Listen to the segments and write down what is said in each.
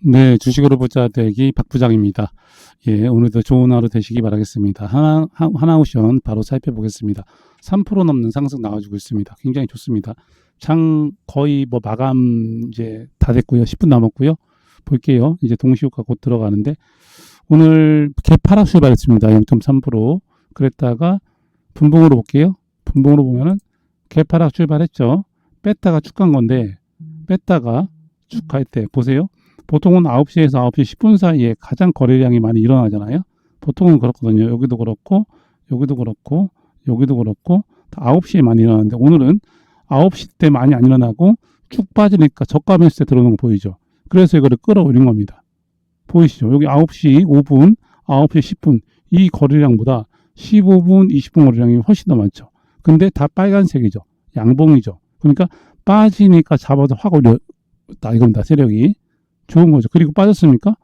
네, 주식으로 부자 되기 박 부장입니다. 예, 오늘도 좋은 하루 되시기 바라겠습니다. 하나, 하- 하나오션 바로 살펴보겠습니다. 3% 넘는 상승 나와주고 있습니다. 굉장히 좋습니다. 장 거의 뭐 마감 이제 다 됐고요. 10분 남았고요. 볼게요. 이제 동시효과 곧 들어가는데 오늘 개파락 출발했습니다. 0.3% 그랬다가 분봉으로 볼게요. 분봉으로 보면은 개파락 출발했죠. 뺐다가 쭉 간 건데 뺐다가 쭉 갈 때 보세요. 보통은 9시에서 9시 10분 사이에 가장 거래량이 많이 일어나잖아요. 보통은 그렇거든요. 여기도 그렇고, 여기도 그렇고, 여기도 그렇고, 다 9시에 많이 일어나는데, 오늘은 9시 때 많이 안 일어나고, 쭉 빠지니까 저가 매수 때 들어오는 거 보이죠? 그래서 이거를 끌어올린 겁니다. 보이시죠? 여기 9시 5분, 9시 10분, 이 거래량보다 15분, 20분 거래량이 훨씬 더 많죠. 근데 다 빨간색이죠. 양봉이죠. 그러니까 빠지니까 잡아도 확 올렸다. 이겁니다. 세력이. 좋은 거죠. 그리고 빠졌습니까?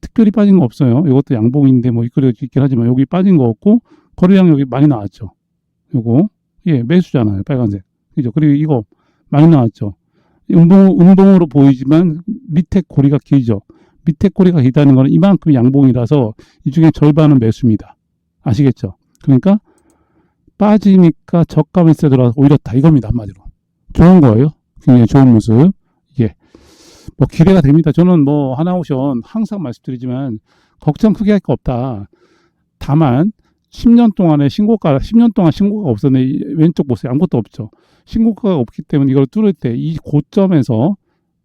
특별히 빠진 거 없어요. 이것도 양봉인데 뭐 이끌어 있긴 하지만 여기 빠진 거 없고 거래량 여기 많이 나왔죠. 요거 예 매수잖아요. 빨간색 그죠? 그리고 이거 많이 나왔죠. 음봉 음봉으로 보이지만 밑에 고리가 길죠. 밑에 고리가 길다는 거는 이만큼 양봉이라서 이 중에 절반은 매수입니다. 아시겠죠? 그러니까 빠지니까 저가 매수에 들어가서 올렸다 이겁니다 한마디로 좋은 거예요. 굉장히 좋은 모습. 뭐 기대가 됩니다. 저는 뭐 하나오션 항상 말씀드리지만 걱정 크게 할 거 없다. 다만 10년 동안의 신고가 10년 동안 신고가 없었네. 이 왼쪽 보세요. 아무것도 없죠. 신고가가 없기 때문에 이걸 뚫을 때 이 고점에서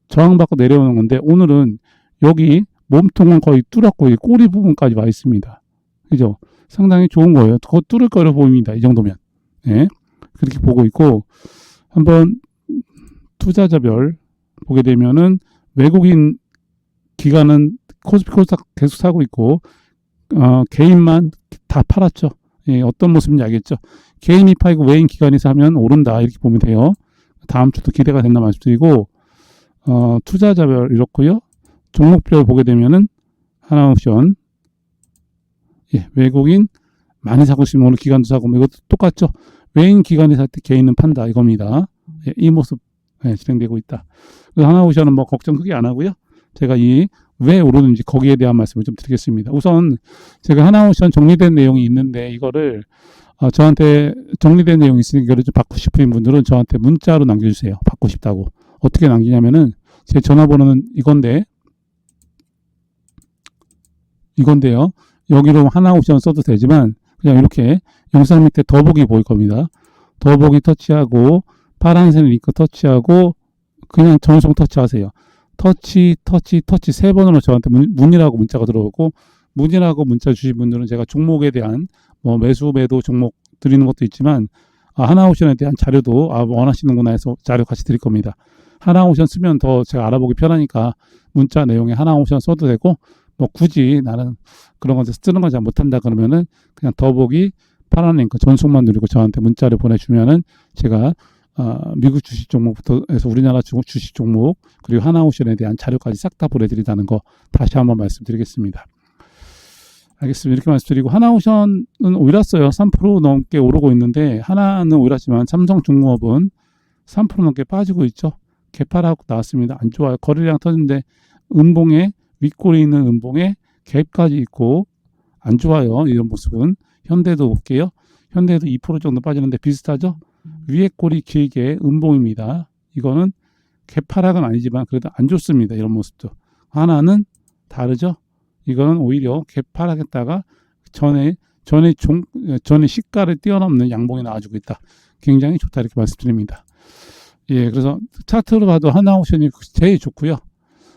저항받고 내려오는 건데 오늘은 여기 몸통은 거의 뚫었고 이 꼬리 부분까지 와 있습니다. 그죠? 상당히 좋은 거예요. 그거 뚫을 거로 보입니다. 이 정도면. 예. 그렇게 보고 있고 한번 투자자별 보게 되면은 외국인 기관은 코스피 코스닥 계속 사고 있고 어, 개인만 다 팔았죠. 예, 어떤 모습인지 알겠죠. 개인이 팔고 외인 기관이 사면 오른다 이렇게 보면 돼요. 다음 주도 기대가 된다 말씀드리고 어, 투자자별 이렇고요. 종목별 보게 되면은 하나 옵션 예, 외국인 많이 사고 있으면 오늘 기관도 사고 뭐 이것도 똑같죠. 외인 기관이 살 때 개인은 판다 이겁니다. 예, 이 모습 예, 진행되고 있다. 하나오션은 뭐 걱정 크게 안 하고요. 제가 이 왜 오르는지 거기에 대한 말씀을 좀 드리겠습니다. 우선 제가 하나오션 정리된 내용이 있는데 이거를 어, 저한테 정리된 내용이 있으니까 이거를 좀 받고 싶은 분들은 저한테 문자로 남겨주세요. 받고 싶다고. 어떻게 남기냐면은 제 전화번호는 이건데 이건데요. 여기로 하나오션 써도 되지만 그냥 이렇게 영상 밑에 더보기 보일 겁니다. 더보기 터치하고 파란색 링크 터치하고 그냥 전송 터치하세요. 터치, 터치, 터치 세 번으로 저한테 문, 문의라고 문자가 들어오고 문의라고 문자 주신 분들은 제가 종목에 대한 뭐 매수, 매도 종목 드리는 것도 있지만 아, 하나오션에 대한 자료도 아, 원하시는구나 해서 자료 같이 드릴 겁니다. 하나오션 쓰면 더 제가 알아보기 편하니까 문자 내용에 하나오션 써도 되고 뭐 굳이 나는 그런 거 쓰는 거잘 못한다 그러면은 그냥 더보기 파란 링크 전송만 누르고 저한테 문자를 보내주면은 제가 어, 미국 주식 종목부터 해서 우리나라 주- 주식 종목 그리고 하나오션에 대한 자료까지 싹 다 보내드린다는 거 다시 한번 말씀드리겠습니다. 알겠습니다. 이렇게 말씀드리고 하나오션은 올랐어요. 3% 넘게 오르고 있는데 하나는 올랐지만 삼성중공업은 3% 넘게 빠지고 있죠. 개파라고 나왔습니다. 안 좋아요. 거래량 터진데 음봉에 윗골이 있는 음봉에 갭까지 있고 안 좋아요. 이런 모습은 현대도 볼게요. 현대도 2% 정도 빠지는데 비슷하죠. 위에 꼬리 길게 음봉입니다. 이거는 개파락은 아니지만 그래도 안 좋습니다. 이런 모습도. 하나는 다르죠. 이거는 오히려 개파락했다가 전에 전에 종 전에 시가를 뛰어넘는 양봉이 나와주고 있다. 굉장히 좋다 이렇게 말씀드립니다. 예, 그래서 차트로 봐도 하나오션이 제일 좋고요.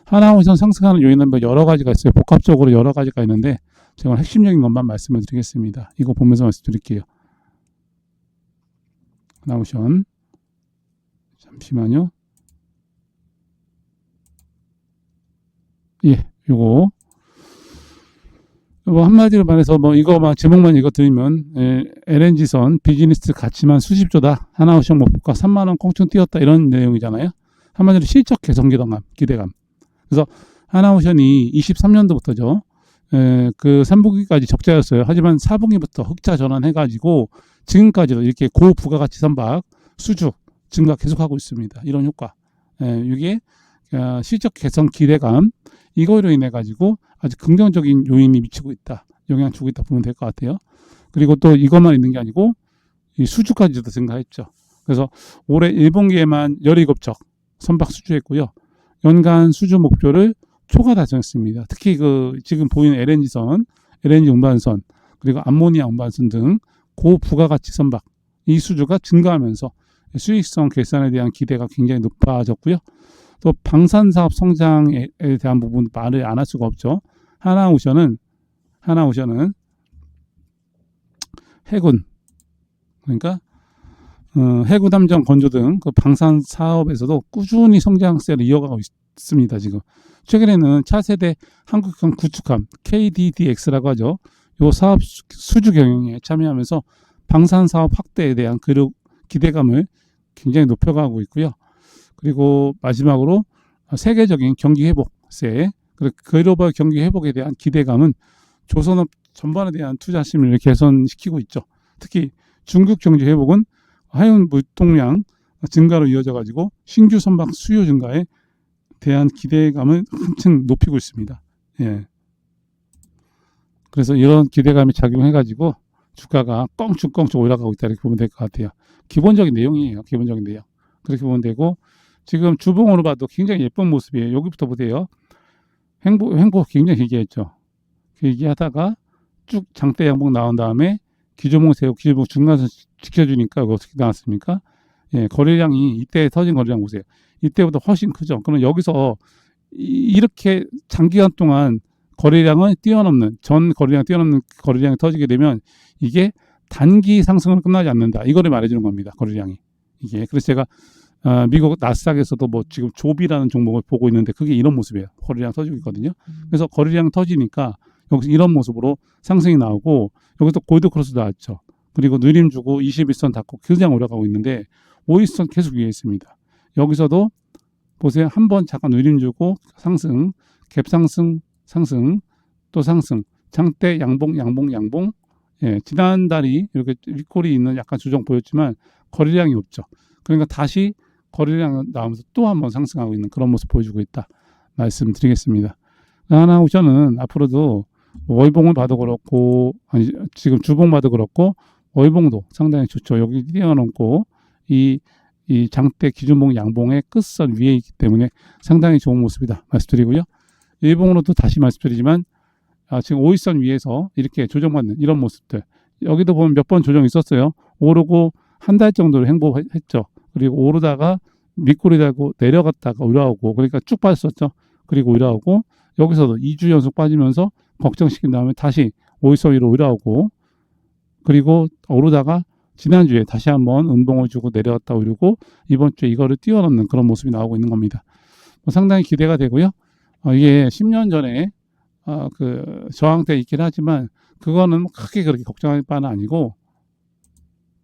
하나오션 상승하는 요인은 뭐 여러 가지가 있어요. 복합적으로 여러 가지가 있는데 제가 핵심적인 것만 말씀을 드리겠습니다. 이거 보면서 말씀드릴게요. 하나오션 잠시만요. 예, 요거 뭐 한마디로 말해서 뭐 이거만 제목만 읽어 드리면 예, LNG선 비즈니스 가치만 수십조다 하나오션 목표가 3만 원 꽁충 뛰었다 이런 내용이잖아요. 한마디로 실적 개선 기대감, 기대감. 그래서 하나오션이 23년도부터죠. 에, 그 3분기까지 적자였어요. 하지만 4분기부터 흑자 전환해가지고 지금까지도 이렇게 고부가가치 선박 수주 증가 계속하고 있습니다. 이런 효과. 에, 이게 어, 실적 개선 기대감 이거로 인해 가지고 아주 긍정적인 요인이 미치고 있다. 영향 주고 있다 보면 될 것 같아요. 그리고 또 이것만 있는 게 아니고 이 수주까지도 증가했죠. 그래서 올해 1분기에만 17척 선박 수주했고요. 연간 수주 목표를 초과 달성했습니다. 특히 그 지금 보이는 LNG선, LNG 운반선, 그리고 암모니아 운반선 등 고부가가치 선박 이 수주가 증가하면서 수익성 개선에 대한 기대가 굉장히 높아졌고요. 또 방산 사업 성장에 대한 부분 말을 안 할 수가 없죠. 하나오션은 하나오션은 해군 그러니까 어, 해군 함정 건조 등 그 방산 사업에서도 꾸준히 성장세를 이어가고 있습니다. 지금 최근에는 차세대 한국형 구축함 KDDX라고 하죠. 요 사업 수- 수주 경영에 참여하면서 방산 사업 확대에 대한 그 기대감을 굉장히 높여가고 있고요. 그리고 마지막으로 세계적인 경기 회복세, 글로벌 경기 회복에 대한 기대감은 조선업 전반에 대한 투자 심리를 개선시키고 있죠. 특히 중국 경제 회복은 하연 물동량 증가로 이어져 가지고 신규 선박 수요 증가에 대한 기대감을 한층 높이고 있습니다. 예. 그래서 이런 기대감이 작용해 가지고 주가가 껑충껑충 올라가고 있다 이렇게 보면 될 것 같아요. 기본적인 내용이에요. 기본적인 내용. 그렇게 보면 되고 지금 주봉으로 봐도 굉장히 예쁜 모습이에요. 여기부터 보세요. 행보 행보 굉장히 길게 했죠. 길게 하다가 쭉 장대 양봉 나온 다음에 기조봉 세우 기조봉 중간선 지켜주니까 어떻게 나왔습니까? 예, 거래량이 이때 터진 거래량 보세요. 이때보다 훨씬 크죠. 그러면 여기서 이- 이렇게 장기간 동안 거래량을 뛰어넘는 전 거래량 뛰어넘는 거래량이 터지게 되면 이게 단기 상승으로 끝나지 않는다. 이거를 말해주는 겁니다. 거래량이 이게 그래서 제가 아, 미국 나스닥에서도 뭐 지금 조비라는 종목을 보고 있는데 그게 이런 모습이에요. 거래량 터지고 있거든요. 그래서 거래량 터지니까 여기서 이런 모습으로 상승이 나오고 여기서 골드 크로스 나왔죠. 그리고 느림 주고 21선 닫고 그냥 올라가고 있는데 5일선 계속 위에 있습니다. 여기서도 보세요. 한 번 잠깐 느림 주고 상승, 갭 상승, 상승, 또 상승, 장대 양봉, 양봉, 양봉. 예, 지난달이 이렇게 윗골이 있는 약간 조정 보였지만 거래량이 없죠. 그러니까 다시 거래량 나오면서 또 한번 상승하고 있는 그런 모습 보여주고 있다. 말씀드리겠습니다. 하나오션은 앞으로도 월봉을 봐도 그렇고 아니 지금 주봉 봐도 그렇고 월봉도 상당히 좋죠. 여기 뛰어넘고 이, 이 장대 기준봉 양봉의 끝선 위에 있기 때문에 상당히 좋은 모습이다 말씀드리고요. 일봉으로도 다시 말씀드리지만 아, 지금 5일선 위에서 이렇게 조정받는 이런 모습들 여기도 보면 몇 번 조정 있었어요. 오르고 한 달 정도를 행보했죠. 그리고 오르다가 밑꼬리 달고 내려갔다가 올라오고 그러니까 쭉 빠졌었죠. 그리고 올라오고 여기서도 2주 연속 빠지면서 걱정시킨 다음에 다시 5일선 위로 올라오고 그리고 오르다가 지난주에 다시 한번 음봉을 주고 내려갔다 오르고 이번 주에 이거를 뛰어넘는 그런 모습이 나오고 있는 겁니다. 뭐 상당히 기대가 되고요. 어, 이게 10년 전에 어, 그 저항대 있긴 하지만 그거는 뭐 크게 그렇게 걱정할 바는 아니고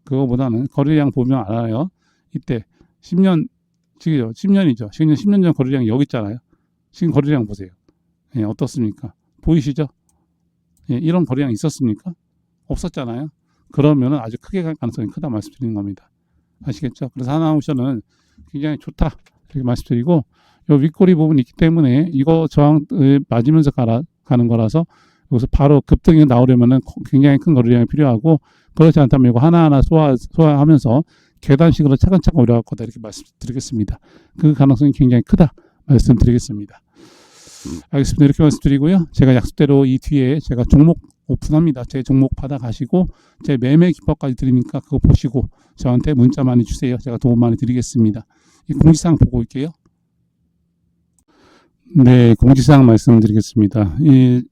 그거보다는 거래량 보면 알아요. 이때 10년 지금 10년이죠. 10년 10년 전 거래량이 여기 있잖아요. 지금 거래량 보세요. 예, 어떻습니까? 보이시죠? 예, 이런 거래량이 있었습니까? 없었잖아요. 그러면은 아주 크게 갈 가능성이 크다 말씀드리는 겁니다. 아시겠죠? 그래서 하나옵션은 굉장히 좋다 이렇게 말씀드리고 요 윗꼬리 부분이 있기 때문에 이거 저항을 맞으면서 가라, 가는 거라서 여기서 바로 급등이 나오려면은 굉장히 큰 거래량이 필요하고 그렇지 않다면 이거 하나하나 소화, 소화하면서 계단식으로 차근차근 올라갈 거다 이렇게 말씀드리겠습니다. 그 가능성이 굉장히 크다 말씀드리겠습니다. 알겠습니다. 이렇게 말씀드리고요. 제가 약속대로 이 뒤에 제가 종목 오픈합니다. 제 종목 받아가시고 제 매매 기법까지 드리니까 그거 보시고 저한테 문자 많이 주세요. 제가 도움 많이 드리겠습니다. 이 공지사항 보고 올게요. 네, 공지사항 말씀드리겠습니다. 이,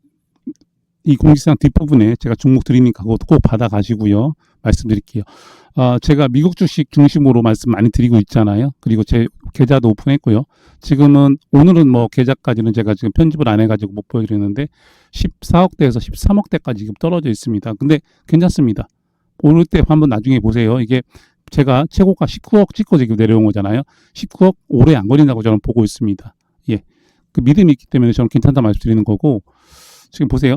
이 공지사항 뒷부분에 제가 종목 드리니까 그것도 꼭 받아가시고요. 말씀드릴게요. 아, 제가 미국 주식 중심으로 말씀 많이 드리고 있잖아요. 그리고 제 계좌도 오픈했고요. 지금은 오늘은 뭐 계좌까지는 제가 지금 편집을 안 해가지고 못 보여드리는데 14억대에서 13억대까지 지금 떨어져 있습니다. 근데 괜찮습니다. 오늘 때 한번 나중에 보세요. 이게 제가 최고가 19억 찍고 지금 내려온 거잖아요. 19억 오래 안 걸린다고 저는 보고 있습니다. 예. 그 믿음이 있기 때문에 저는 괜찮다 말씀드리는 거고 지금 보세요.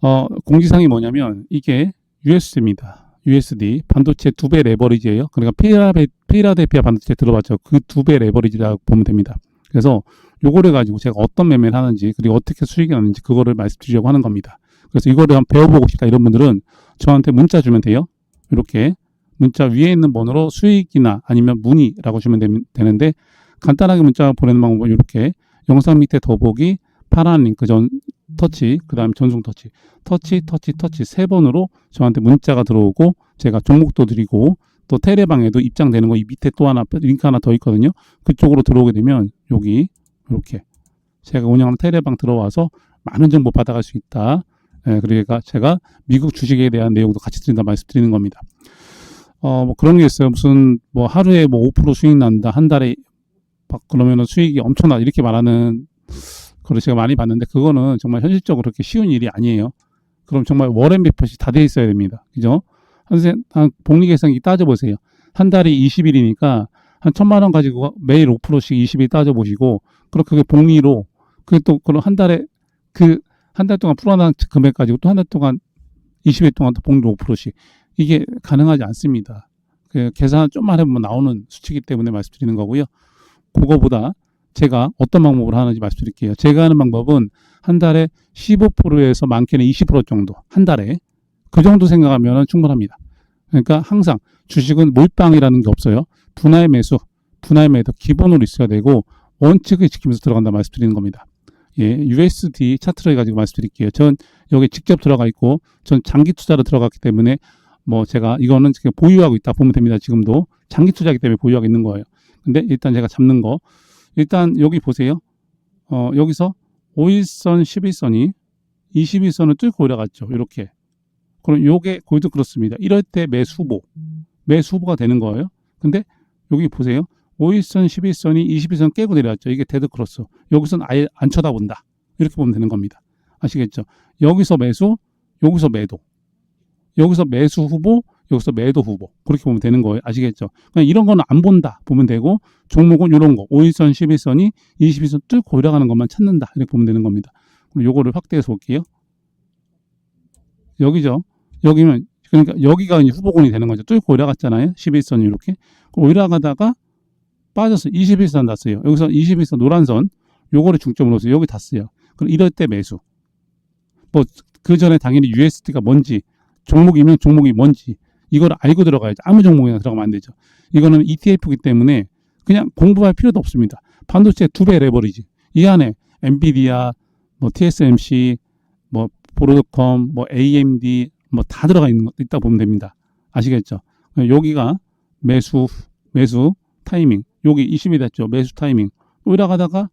어, 공지사항이 뭐냐면 이게 USD입니다. USD 반도체 두 배 레버리지예요. 그러니까 피라베, 피라데피아 반도체 들어봤죠. 그 두 배 레버리지라고 보면 됩니다. 그래서 요거를 가지고 제가 어떤 매매를 하는지 그리고 어떻게 수익이 나는지 그거를 말씀드리려고 하는 겁니다. 그래서 이거를 한번 배워보고 싶다 이런 분들은 저한테 문자 주면 돼요. 이렇게 문자 위에 있는 번호로 수익이나 아니면 문의라고 주면 되- 되는데 간단하게 문자 보내는 방법은 이렇게 영상 밑에 더보기 파란 링크 전 터치 그 다음에 전송 터치 터치 터치 터치 세 번으로 저한테 문자가 들어오고 제가 종목도 드리고 또 테레방에도 입장되는 거 이 밑에 또 하나 링크 하나 더 있거든요. 그쪽으로 들어오게 되면 여기 이렇게 제가 운영하는 테레방 들어와서 많은 정보 받아갈 수 있다. 예, 그러니까 제가 미국 주식에 대한 내용도 같이 드린다 말씀드리는 겁니다. 어, 뭐 그런 게 있어요. 무슨 뭐 하루에 뭐 5% 수익 난다. 한 달에 막 그러면은 수익이 엄청나 이렇게 말하는 그걸 제가 많이 봤는데 그거는 정말 현실적으로 그렇게 쉬운 일이 아니에요. 그럼 정말 워렌 버핏이 다 돼 있어야 됩니다. 그죠? 한, 세- 한 복리계산기 따져보세요. 한 달이 20일이니까 한 천만 원 가지고 매일 5%씩 20일 따져보시고 그럼 그게 복리로 그게 또 그럼 한 달에 그 한 달 동안 풀어난 금액 가지고 또 한 달 동안 20일 동안 또 복리로 5%씩 이게 가능하지 않습니다. 그 계산 좀만 해보면 나오는 수치이기 때문에 말씀드리는 거고요. 그거보다 제가 어떤 방법을 하는지 말씀드릴게요. 제가 하는 방법은 한 달에 15%에서 많게는 20% 정도 한 달에 그 정도 생각하면 충분합니다. 그러니까 항상 주식은 몰빵이라는 게 없어요. 분할 매수, 분할 매도 기본으로 있어야 되고 원칙을 지키면서 들어간다 말씀드리는 겁니다. 예, USD 차트를 가지고 말씀드릴게요. 전 여기 직접 들어가 있고 전 장기 투자로 들어갔기 때문에 뭐 제가 이거는 지금 보유하고 있다 보면 됩니다. 지금도 장기 투자기 때문에 보유하고 있는 거예요. 근데 일단 제가 잡는 거 일단 여기 보세요. 어, 여기서 5일선, 11선이 21선을 뚫고 올라갔죠. 이렇게. 그럼 요게 골드 그렇습니다. 이럴 때 매수 후보, 매수 후보가 되는 거예요. 근데 여기 보세요. 5일선, 11선이 21선 깨고 내려왔죠. 이게 데드 크로스. 여기서는 아예 안 쳐다본다. 이렇게 보면 되는 겁니다. 아시겠죠? 여기서 매수, 여기서 매도. 여기서 매수 후보, 여기서 매도 후보. 그렇게 보면 되는 거예요. 아시겠죠? 그냥 이런 거는 안 본다. 보면 되고, 종목은 이런 거. 5일선, 11선이 21선 뚫고 올라가는 것만 찾는다. 이렇게 보면 되는 겁니다. 그럼 요거를 확대해서 볼게요. 여기죠. 여기면, 그러니까 여기가 이제 후보군이 되는 거죠. 뚫고 올라갔잖아요. 11선이 이렇게. 올라가다가 빠져서 21선 닿았어요. 여기서 21선 노란 선, 요거를 중점으로 해서 여기 닿았어요. 그럼 이럴 때 매수. 뭐, 그 전에 당연히 USD가 뭔지, 종목 이면 종목이 뭔지, 이걸 알고 들어가야지. 아무 종목이나 들어가면 안 되죠. 이거는 ETF이기 때문에 그냥 공부할 필요도 없습니다. 반도체 두 배 레버리지. 이 안에 엔비디아, 뭐 TSMC, 뭐 브로드컴, 뭐 AMD 뭐 다 들어가 있는 거 있다 보면 됩니다. 아시겠죠? 여기가 매수 매수 타이밍. 여기 20이 됐죠. 매수 타이밍. 올라가다가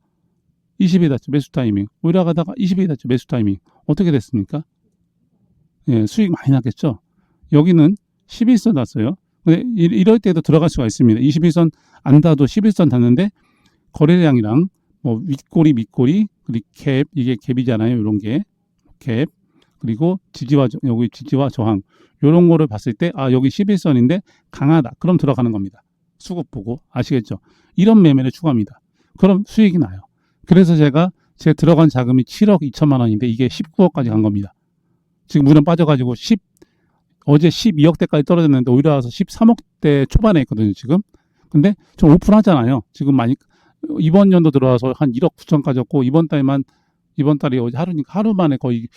20이 됐죠. 매수 타이밍. 올라가다가 20이 됐죠. 매수 타이밍. 어떻게 됐습니까? 예, 수익 많이 났겠죠. 여기는 11선 났어요. 근데 이- 이럴 때도 들어갈 수가 있습니다. 21선 안 닿아도 11선 닿는데 거래량이랑 뭐 윗꼬리 밑꼬리 그리고 캡 이게 캡이잖아요. 이런 게 캡. 그리고 지지와 저- 여기 지지와 저항 이런 거를 봤을 때 아 여기 11선인데 강하다. 그럼 들어가는 겁니다. 수급 보고 아시겠죠? 이런 매매를 추구합니다. 그럼 수익이 나요. 그래서 제가 제 들어간 자금이 7억 2천만 원인데 이게 19억까지 간 겁니다. 지금 물은 빠져가지고 10 어제 12억대까지 떨어졌는데 오히려 와서 13억대 초반에 있거든요 지금. 근데 좀 오픈하잖아요. 지금 많이 이번 연도 들어와서 한 1억 9천까지 였고 이번 달만 이번 달이 어제 하루니까 하루 만에 거의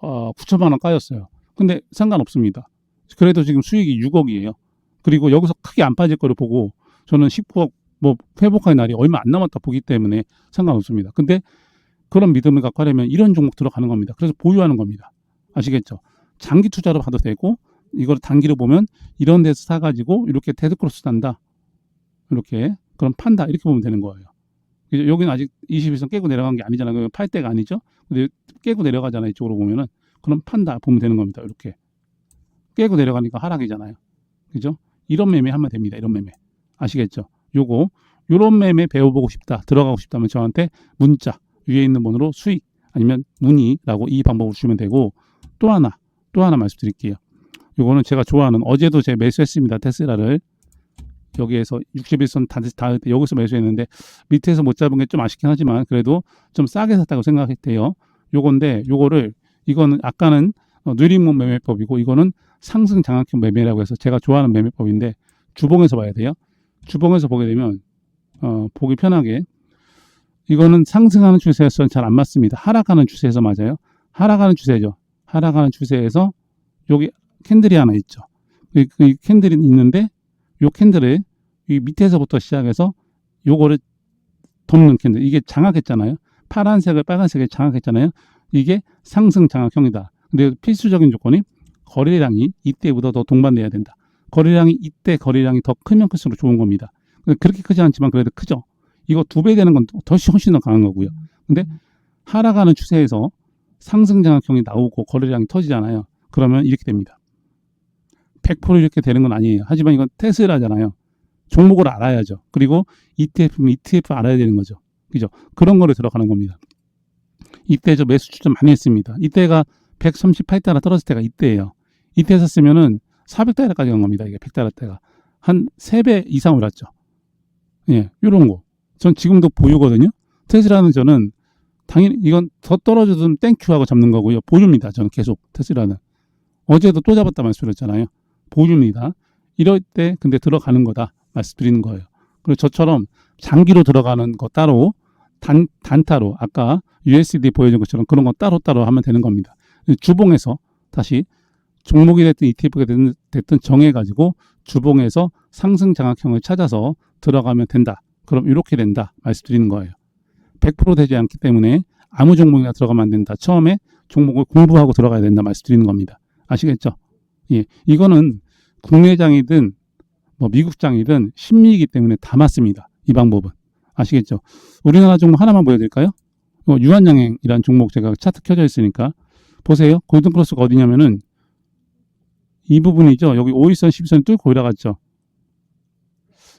어, 9천만 원 까였어요. 근데 상관없습니다. 그래도 지금 수익이 6억이에요. 그리고 여기서 크게 안 빠질 거를 보고 저는 19억 뭐 회복할 날이 얼마 안 남았다 보기 때문에 상관없습니다. 근데 그런 믿음을 갖고 하려면 이런 종목 들어가는 겁니다. 그래서 보유하는 겁니다. 아시겠죠? 장기 투자로 봐도 되고 이걸 단기로 보면 이런 데서 사가지고 이렇게 데드크로스 단다. 이렇게 그럼 판다 이렇게 보면 되는 거예요. 여기는 아직 21선 깨고 내려간 게 아니잖아요. 그팔 때가 아니죠. 근데 깨고 내려가잖아요. 이쪽으로 보면은 그럼 판다 보면 되는 겁니다. 이렇게 깨고 내려가니까 하락이잖아요. 그죠? 이런 매매 하면 됩니다. 이런 매매 아시겠죠? 요거 요런 매매 배워보고 싶다 들어가고 싶다면 저한테 문자 위에 있는 번호로 수익 아니면 문의라고 이 방법을 주시면 되고 또 하나 또 하나 말씀드릴게요. 요거는 제가 좋아하는 어제도 제가 매수했습니다. 테슬라를 여기에서 61선 닿을 닿을 때 여기서 매수했는데 밑에서 못 잡은 게 좀 아쉽긴 하지만 그래도 좀 싸게 샀다고 생각했대요. 요건데 요거를 이거는 아까는 어, 느림목 매매법이고 이거는 상승 장악형 매매라고 해서 제가 좋아하는 매매법인데 주봉에서 봐야 돼요. 주봉에서 보게 되면 어, 보기 편하게 이거는 상승하는 추세에서는 잘 안 맞습니다. 하락하는 추세에서 맞아요. 하락하는 추세죠. 하락하는 추세에서 여기 캔들이 하나 있죠. 그, 그 캔들이 있는데 요 캔들을 이 밑에서부터 시작해서 요거를 덮는 캔들 이게 장악했잖아요. 파란색을 빨간색에 장악했잖아요. 이게 상승 장악형이다. 근데 필수적인 조건이 거래량이 이때보다 더 동반돼야 된다. 거래량이 이때 거래량이 더 크면 클수록 좋은 겁니다. 그렇게 크지 않지만 그래도 크죠. 이거 두 배 되는 건 더 훨씬 더 강한 거고요. 근데 하락하는 추세에서 상승 장악형이 나오고 거래량이 터지잖아요. 그러면 이렇게 됩니다. 100% 이렇게 되는 건 아니에요. 하지만 이건 테슬라잖아요. 종목을 알아야죠. 그리고 ETF면 ETF 알아야 되는 거죠. 그죠? 그런 거를 들어가는 겁니다. 이때 저 매수 추천 많이 했습니다. 이때가 138달러 떨어질 때가 이때예요. 이때 샀으면은 400달러까지 간 겁니다. 이게 100달러 때가. 한 3배 이상 올랐죠. 예, 요런 거. 전 지금도 보유거든요. 테슬라는 저는 당연히 이건 더 떨어져도 땡큐 하고 잡는 거고요. 보유입니다. 저는 계속 테슬라는. 어제도 또 잡았다 말씀드렸잖아요. 보유입니다. 이럴 때 근데 들어가는 거다 말씀드리는 거예요. 그리고 저처럼 장기로 들어가는 거 따로 단, 단타로 아까 USD 보여준 것처럼 그런 거 따로따로 하면 되는 겁니다. 주봉에서 다시 종목이 됐든 ETF가 됐든, 됐든 정해가지고 주봉에서 상승 장악형을 찾아서 들어가면 된다. 그럼 이렇게 된다 말씀드리는 거예요. 100% 되지 않기 때문에 아무 종목이나 들어가면 안 된다. 처음에 종목을 공부하고 들어가야 된다 말씀드리는 겁니다. 아시겠죠? 예, 이거는 국내장이든 뭐 미국장이든 심리이기 때문에 다 맞습니다. 이 방법은 아시겠죠? 우리나라 종목 하나만 보여드릴까요? 어, 유한양행이라는 종목 제가 차트 켜져 있으니까 보세요. 골든크로스가 어디냐면은 이 부분이죠. 여기 5일선, 12선 뚫고 올라갔죠.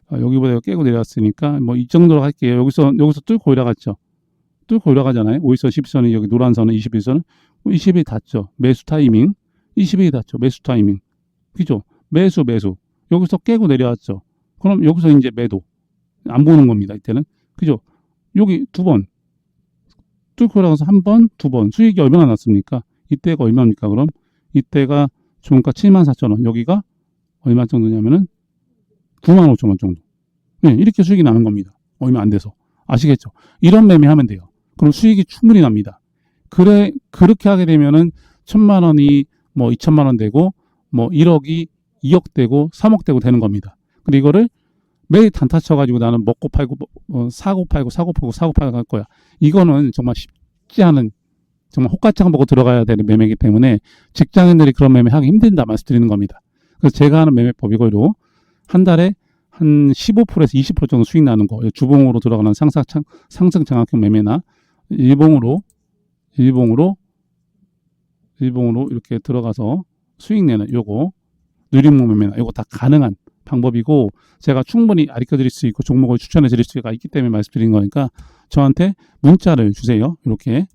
아, 여기보다 깨고 내려왔으니까 뭐 이 정도로 할게요. 여기서 여기서 뚫고 올라갔죠. 뚫고 올라가잖아요. 5일선, 12선이 여기 노란 선은 21선은 20일 닿죠. 매수 타이밍 20일이 닿죠. 매수 타이밍. 그죠? 매수 매수. 여기서 깨고 내려왔죠. 그럼 여기서 이제 매도. 안 보는 겁니다. 이때는. 그죠? 여기 두 번. 뚫고 올라가서 한 번, 두 번. 수익이 얼마나 났습니까? 이때가 얼마입니까? 그럼 이때가 종가 7만 4천 원. 여기가 얼마 정도냐면은 9만 5천 원 정도. 네, 이렇게 수익이 나는 겁니다. 얼마 안 돼서. 아시겠죠? 이런 매매 하면 돼요. 그럼 수익이 충분히 납니다. 그래, 그렇게 하게 되면은 천만 원이 뭐 2천만 원 되고 뭐 1억이 2억 되고 3억 되고 되는 겁니다. 근데 이거를 매일 단타 쳐가지고 나는 먹고 팔고 어, 사고 팔고 사고 팔고 사고 팔고 할 거야. 이거는 정말 쉽지 않은 정말 호가창 보고 들어가야 되는 매매이기 때문에 직장인들이 그런 매매 하기 힘든다 말씀드리는 겁니다. 그래서 제가 하는 매매법 이거로 한 달에 한 15%에서 20% 정도 수익 나는 거 주봉으로 들어가는 상상 상승 장악형 매매나 일봉으로 일봉으로 일봉으로 이렇게 들어가서 수익 내는 요거 누림목 매매나 요거 다 가능한 방법이고 제가 충분히 가르쳐 드릴 수 있고 종목을 추천해 드릴 수가 있기 때문에 말씀드리는 거니까 저한테 문자를 주세요. 이렇게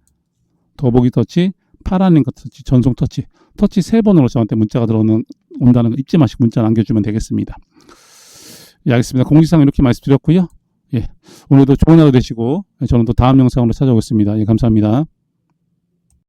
더보기 터치, 파란링 터치, 전송 터치, 터치 세 번으로 저한테 문자가 들어오는 온다는 거 잊지 마시고 문자 남겨주면 되겠습니다. 예, 알겠습니다. 공지상 이렇게 말씀드렸고요. 예, 오늘도 좋은 하루 되시고 저는 또 다음 영상으로 찾아오겠습니다. 예, 감사합니다.